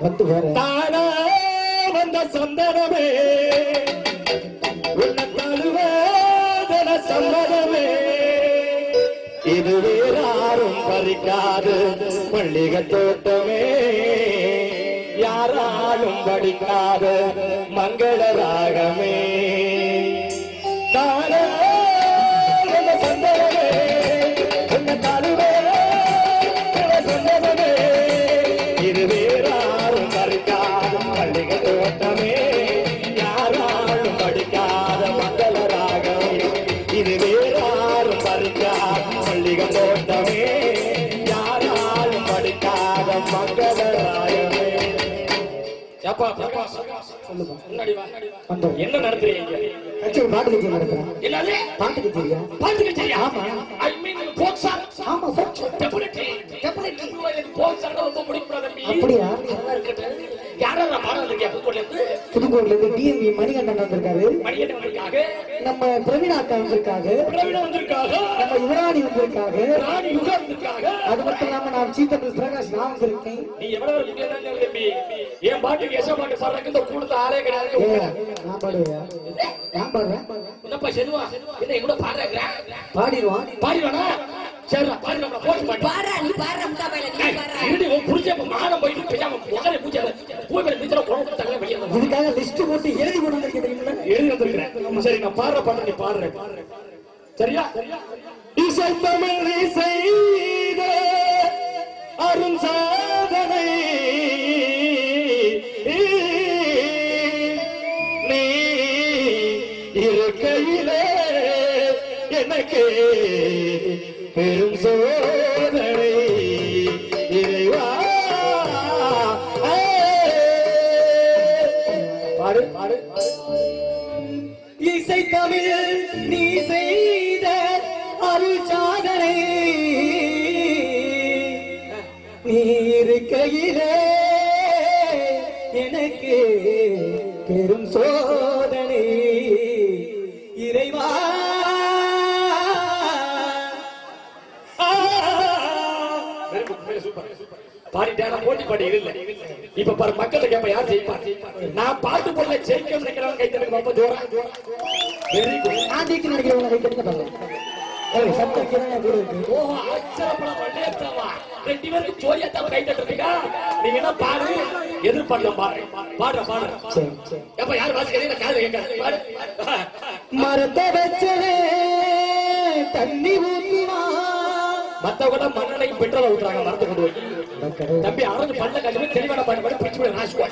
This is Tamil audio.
வந்து வேற தானா வந்த சந்தனமே. உன்னை தழுவாதன சம்மதமே இது வேறாரும் பறிக்காது மல்லிகை தோட்டமே. யாராலும் படிக்காத மங்கள ராகமே. என்ன நடத்துறீங்க பாட்டு கட்சி நடத்துறேன் என்னது? பாட்டு கச்சேரியா பாட்டு கச்சேரியா ஐ மீன் ஃபோக் சாங் ஆமா டெபினெட்லி டெபினெட்லி ஃபோக் சாங் ரொம்ப பிடிக்கும் அப்படியா? யாரெல்லாம் புதுக்கோட்ல இருந்து டிஎம்பி மணிகண்டன் வந்திருக்காரு. நம்ம பிரவீனா அக்கா வந்திருக்காங்க. நம்ம யுவராணி வந்திருக்காங்க. அது மட்டும் இல்லாம நான் சீத்தமிழ் பிரகாஷ் நான் வந்திருக்கேன். என் பாட்டுக்கு எச பாட்டு பாடுறதுக்கு இந்த கூடத்த ஆளே கிடையாது. நான் பாடுவேன். நான் பாடுறேன் என்னப்பா செல்வா? என்ன எங்க கூட பாடுற பாடிடுவான். பாடிவானா சரி பாடி போட்டு பாரா நீ பாரா முட்டா பையில நீ பாரா இருடி உன் சரி நான் பாடுற பாட்டு நீ பாடுறேன் சரியா? இசை தமிழ் இசை அருண் சாதனை. நீ இருக்கையிலே எனக்கு பெரும் சோதனை. இறைவா பாடு பாடு பாடு. தமிழ் நீ செய்த அருள் சாதனை நீ இருக்கையிலே எனக்கு பெரும் சோதனை. பாடிட்டேன் போட்டி பாடி இல்ல. இப்ப பாரு மக்கள்கிட்ட கேப்ப யார் ஜெயிப்பா? நான் பாட்டு போடல ஜெயிக்க நினைக்கிறவங்க கை தட்டுங்க ரொம்ப குட் நான் ஜெயிக்க நினைக்கிறவங்க கை கட்டுங்க பாருங்க ஏய், சத்தம் கேட்க கூட இருக்கு ஓ ஆச்சரியப்பட வள்ளியத்தாவா ரெண்டு பேருக்கு ஜோடியா தான் கை தட்டுறீங்க நீங்க என்ன பாடு? எதிர்பார்க்கலாம் பாடு. பாடுற பாடுற. எப்ப யார் வாசிக்கிறீங்க காது கேட்காது. மரத்தை வச்சவே தண்ணி மத்தவங்க மண்ணெண்ணையும் பெட்ரோல் ஊத்துறாங்க மரத்தை கொண்டு போய். தம்பி அரஞ்சு பண்ண கட்டுமே தெளிவான பாடி பிடிச்சு போய் நாசுவா